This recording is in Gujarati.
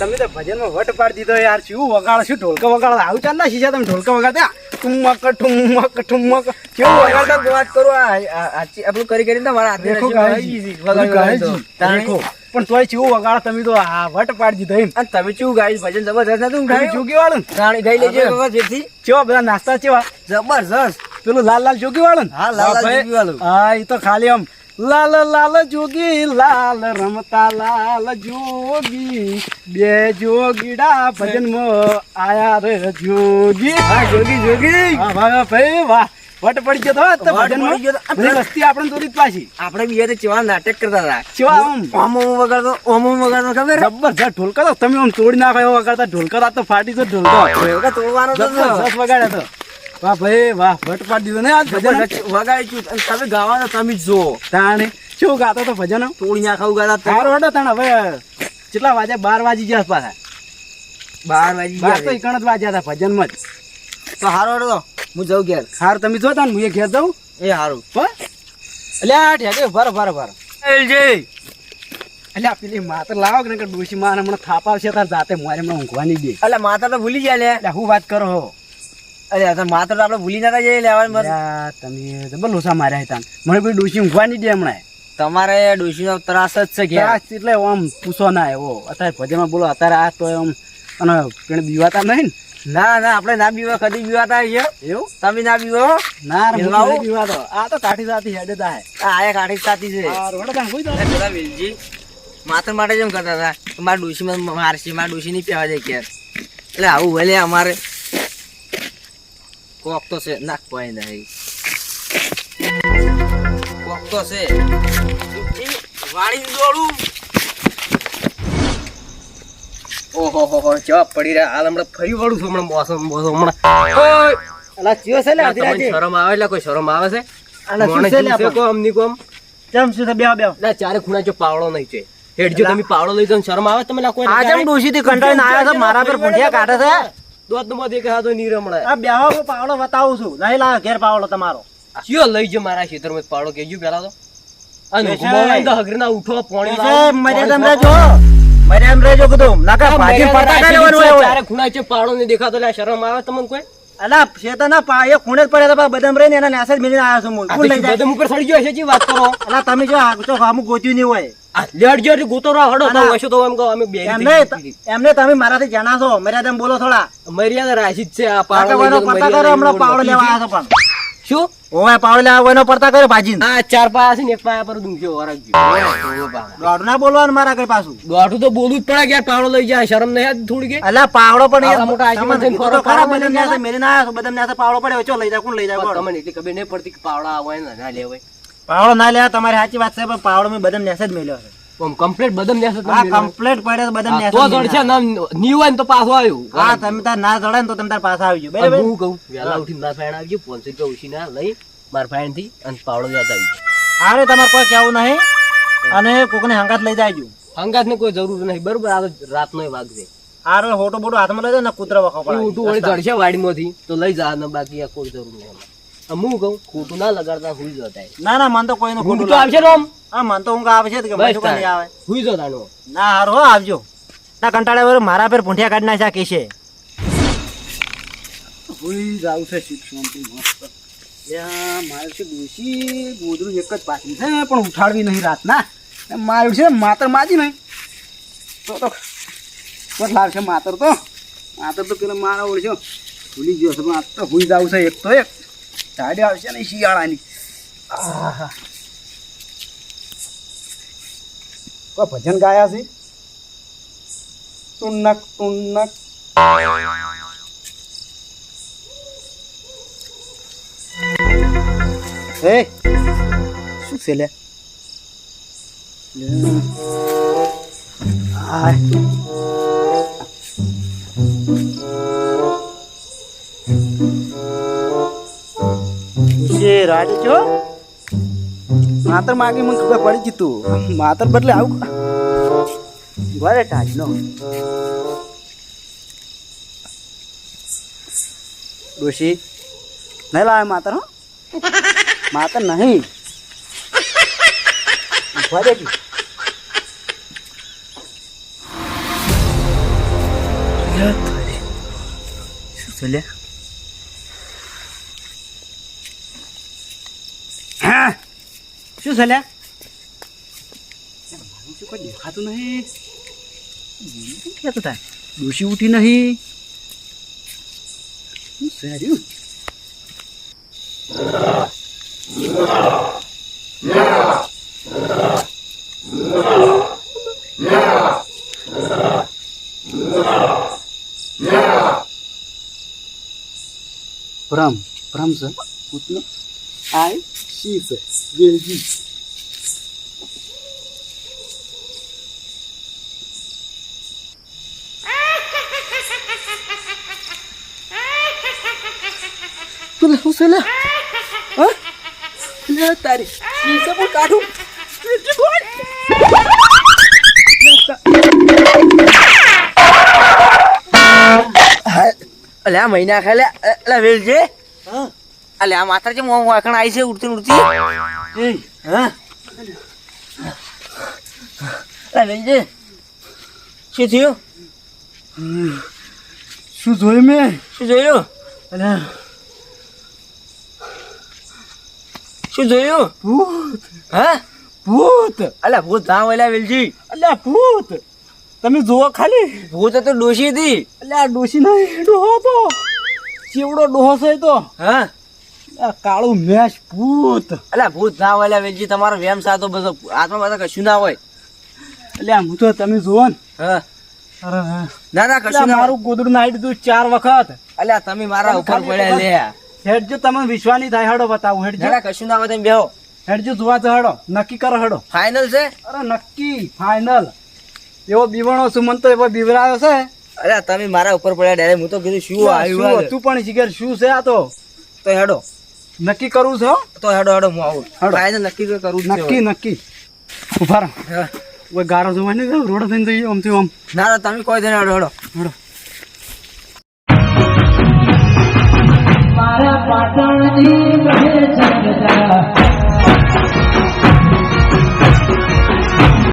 તમે તો ભજનમાં વટ પાડી દીધો યાર. શું વગાડો શું ઢોલકા વગાડો? આવું ચાલ ના શીશા તમે ઢોલકા વગાડતા? ઠુમક ઠુમક ઠુમક કેવું વગાડતા? વાત કરો આપણું કરી કરીને તમારા હાથે ગઈ. પણ તોય કેવું વગાડો? તમે તો આ વટ પાડી દીધો એમ. અને તમે શું ગાય ભજન જબરજસ્ત તમે ઉઠાવ્યું જોગી વાળું તાણી ગાઈ લેજો જેથી ચેવા બધા નાસ્તા ચેવા જબરજસ્ત. પેલું લાલ લાલ જોગી વાળું હા, લાલ લાલ જોગી વાળું. હા એ તો ખાલી આમ લાલ લાલ જોગી લાલ રમતા લાલ જોગી. બે જોગીડા ભજન આયા રે જોગી. હા જોગી જોગી. ભાઈ વાહ. વટ પડી ગયો તો ભજન પડી ગયો તો. વસ્તી આપણે દોરી પાછી. આપણે બી તે ચેવા નાટક કરતા હતા. આમ ઓમ ઓમ વગાડતો ઓમ ઓમ વગાડતો ખબર? જબરજસ્ત ઢોલકા તો તમે આમ તોડી નાખો એવો વગાડતા ઢોલકા તો ફાટી તો ઢોલકો. એવું તોડવાનો તો જબરજસ્ત વગાડ્યા તો. વાહ ભાઈ વાહ ભટ પાડી દીધો ને આ ભજન. વગાડી અને તમે ગાવાનો તમે જ જો. તાણે શું ગાતો તો ભજન? તોડિયા ખાવ ગાતા તારો હડો તાણ હવે કેટલા વાગ્યા? બાર વાગી ગયા પાછા. બાર વાગી ગયા તો એકણ જ વાગ્યા હતા ભજનમાં જ. તો હારો હડો. હું જઉં ઘેર. હાર તમે જો ને હું એ ઘેર જઉં. એ હારું. આ ઠેકે ભર ભર ભર. એટલે આ પેલી માત્ર લાવો કે ડોશી માર હમણાં થાપ આવશે તાર જાતે મારે હમણાં ઊંઘવાની દે. એટલે માતા તો ભૂલી ગયા લે. હું વાત કરો હો? અરે આ તો આપણે ભૂલી ના જઈએ લેવાનું બસ તમે જબર લોસા માર્યા હતા મને પેલી ડોશી નહીં દે હમણાં. તમારે ડોશીનો ત્રાસ જ છે ત્રાસ એટલે આમ પૂછો ના એવો. અત્યારે ભજનમાં બોલો અત્યારે આ તો એમ અને પેણ બીવાતા નહીં ને? ના આપણે ના બીવા કદી બીવાતા છે એવું? તમે ના બીવો ના? બીવાતો. આ તો કાઠી સાથી હેડે તા. આ આયા કાઠી સાથી છે. પેલા વેલજી માતર માટે જેમ કરતા હતા મારા ડોશી મારશે મારા ડોશી નહીં પહેવા દે કે એટલે આવું ભલે અમારે. કોક તો છે નાક પાય નહીં કોક તો છે વાળી દોડું ઓહો હો હો જવાબ પડી રહ્યા હાલ હમણાં ફરી વળું છું હમણાં મોસમ મોસમ હમણાં! અલા ચિયો છે લે આ તમને શરમ આવે એટલે કોઈ શરમ આવે છે અલા શું છે લે જીવશે આપણ? કોમ કોમ શું છે બેહો બેહો ના ચારે ખૂણા જો પાવડો નહીં છે હેડજો તમે પાવડો લઈ ને શરમ આવે તમે ના કોઈ આ જેમ ડોશીથી કંટાળીને આયા છો, મારા પર પૂંઠિયા કાઢે છે? દોત નો દેખે હાથો ની આ બેહો પાવડો બતાવું છું. નહીં લાવે ઘેર પાવડો તમારો. ચિયો લઈ જો મારા ખેતરમાં પાવડો કેજો પેલા તો. અને એ તો હગરના ઉઠો પોણી એ છે, લાવો, મર્યાદામાં પોણી રહેજો. મર્યાદામાં રહેજો કીધું. નકર ભાજી મર્યાદા પડતા રાખેલી કાઢવાનું છે, હોય. ચારે ખૂણા છે પાવડો નહીં દેખાતો. એટલે શરમ આવે તમને કોઈ? અલા શેતાના પાયે ખૂણે જ પડ્યા હતા બદામ રહીને એના નેસે જ મેલીને આવ્યો છું હું. બદામ ઉપર સડી ગયો છે જી વાત કરો? અલા તમે જો આગતો તો ગોત્યું નહીં હોય. લેડજો એટલે હડો તો ના. તો એમ કહો અમે બે એમને એમને તમે મારાથી જણાશો મર્યાદામાં બોલો થોડા. મર્યાદા રાશી છે આ આ પાવડો તો લઈ કોઈનો જાઓ, પડતા કરો હમણાં પાવડો લેવા આવ્યા પણ. શું? ઓય પાવડો લેવા કોઈનો પડતા કર્યો ભાજી આ ચાર પાયા છે ને એક પાયા પર દુંખ્યો વરગજો દોઢ ના બોલવાનું મારા કઈ પાછું. દોઢું તો બોલવું જ પડે કે પાવડો લઈ જાય શરમ નહીં આવતી થોડી કે અલા પાવડો પણ આવડા મોટા થઈને ખરા પડે ન્યાસે મેલીને આવ્યા છો, બદામ પાવડો પડ્યો. ચો લઈ જાય કોણ લઈ જાય? તમને એટલી ખબર નહીં પડતી કે પાવડા આવે ને ના લેવાય પાવડો ના લેવા તમારી સાચી વાત છે પણ પાવડો મેં બદમ ન્યાસે જ મેલ્યો છે. કમ્પ્લેટ બદમ ને હા કમ્પ્લેટ પડે તો બદામ તો જડ છે. ના ની હોય ને તો પાછો આવ્યું. હા તમે તાર ના જડે ને તો તમે તાર પાછા આવી બરાબર? હું કહું વેલા ઉઠીને ના ફાઈન આવજો પાંચસો રૂપિયા ઉછી ના લઈ માર ફાઈનથી અને પાવડો યાદ આવી જાય હારે તમારે કોઈ કહેવું નહીં. અને કોકને હંગાત લઈ જાયજો. હંગાત ને કોઈ જરૂર નહીં બરોબર? આ રાત નો વાગ છે. હારે હોટો બોટો હાથમાં લઈ જાય ને કૂતરા વખો એ ઊંટું વળી જડશે વાડીમાંથી તો લઈ જા ને બાકી આ કોઈ જરૂર નહીં. હું કહું ખોટું ના લગાડતા હુઈ જતા ના ના મન તો કોઈનું ખોટું તો આવશે ને આમ હા મન તો ઊંઘ આવે છે કે બસ નહીં આવે? હુઈ જતા નો ના હારો હો આવજો. ના કંટાળે વર મારા પર પૂંઠિયા કાઢ નાખ્યા કે છે? હુઈ જાવ છે શિક્ષણ મસ્ત. યા મારે છે ડોશી ગોદરું એક જ પાછી છે પણ ઉઠાડવી નહીં રાતના માર્યું છે માતર માજી નહીં. તો તો કોટ લાવશે માતર તો. માતર તો પેલા મારા ઓળખ્યો ભૂલી ગયો છે પણ આ તો હુઈ જાવ છે એક તો એક. સાડી આવશે ને શિયાળાની. કોઈ ભજન ગાયા છે? તુનક તુનક હે? શું છે લે? આય રાડે છો? માતર માગી મને ખબર પડી ગઈ તું. માતર બદલે આવું ઘરે ટાજ નો ડોશી, નહીં લાવે માતર, હો? માતર નહીં. ઘરે ગઈ શું હા શું છે લ્યા મારું શું કોઈ દેખાતું નહીં શું કહેતો થાય ડોશી ઉઠી નહીં શું છે હાર્યું? ભ્રમ ભ્રમ છે પૂતનો આઈ સી છે વેલજી તું શું છે હા તારી સી છે પણ કાઢું આ મહિના ખાલે વેલ વેલજે હા અલે આ માત્ર છે મોં વાખણ આવી છે ઉડતી ઉડતી? એ હા? વેલજે શું થયું? શું જોયું મેં? શું જોયું અલે. શું જોયું ભૂત. હા? ભૂત. અલે ભૂત ના ઓલા વેલજી. અલ્યા ભૂત. તમે જુઓ ખાલી. ભૂત તો ડોશી હતી. અલ્યા ડોશી નહીં ડોહો તો ચીવડો ડોહો છે તો. હા? કાળું મેશ ભૂત. અલે ભૂત ના ઓલા વેલજી તમારો વેમ સાતો બધો આત્મા બધા કશું ના હોય. અલ્યા હું તો તમે જુઓ ને. અરે અરે. ના ના કશું ના મારું ગોદડું નાઈ દીધું ચાર વખત. અલ્યા તમે મારા ઉપર પડ્યા લે હેડજો તમે વિશ્વાની થાય હડો બતાવું હેડજો. ના કશું ના હોય તમે બેહો. હેડજો જોવા તો હડો. નક્કી કરો હડો. ફાઇનલ છે? અરે નક્કી ફાઇનલ એવો બીવણો છું મને તો એવો બીવરાયો છે. અલ્યા તમે મારા ઉપર પડ્યા ડાયરેક્ટ હું તો કીધું શું આવ્યું તું પણ શિખર શું છે આ તો? તો હેડો. નક્કી કરું છો હો? તો હેડો હેડો હું આવું હેડો. ફાઇનલ નક્કી કરું નક્કી નક્કી ઊભા રહો હવે. હા. ઓય ગારો જોવા ને રોડ થઈને જઈએ આમથી આમ ના ના તમે કોઈ દેને હેડો હેડો હડો મારા પાટણની કહે જગતા